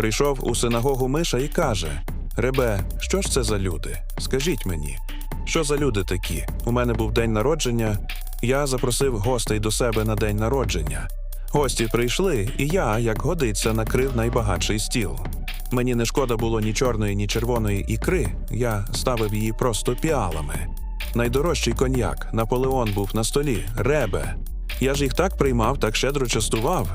Прийшов у синагогу Миша і каже: Ребе, що ж це за люди? Скажіть мені, що за люди такі? У мене був день народження. Я запросив гостей до себе на день народження. Гості прийшли, і я, як годиться, накрив найбагатший стіл. Мені не шкода було ні чорної, ні червоної ікри. Я ставив її просто піалами. Найдорожчий коньяк, Наполеон був на столі, ребе. Я ж їх так приймав, так щедро частував.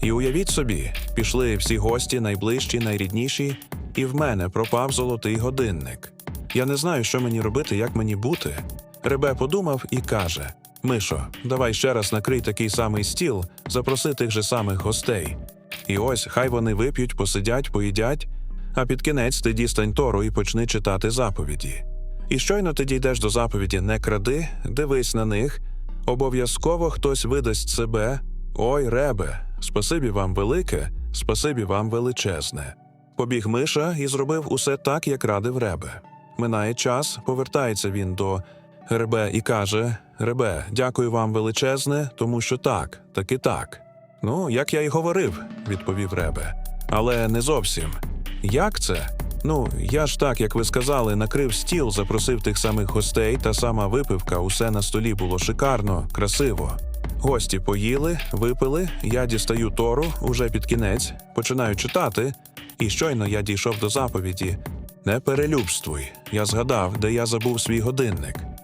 І уявіть собі, пішли всі гості, найближчі, найрідніші, і в мене пропав золотий годинник. Я не знаю, що мені робити, як мені бути. Ребе подумав і каже: Мишо, давай ще раз накрий такий самий стіл, запроси тих же самих гостей. І ось хай вони вип'ють, посидять, поїдять, а під кінець ти дістань Тору і почни читати заповіді. І щойно ти дійдеш до заповіді не кради, дивись на них, обов'язково хтось видасть себе. Ой, ребе, спасибі вам велике, спасибі вам величезне. Побіг Миша і зробив усе так, як радив Ребе. Минає час, повертається він до Ребе і каже: Ребе, дякую вам величезне, тому що так, таки так. Ну, як я й говорив, відповів Ребе. Але не зовсім. Як це? Ну, я ж так, як ви сказали, накрив стіл, запросив тих самих гостей, та сама випивка, усе на столі було шикарно, красиво. Гості поїли, випили, я дістаю тору уже під кінець, починаю читати, і щойно я дійшов до заповіді: Не перелюбствуй. Я згадав, де я забув свій годинник.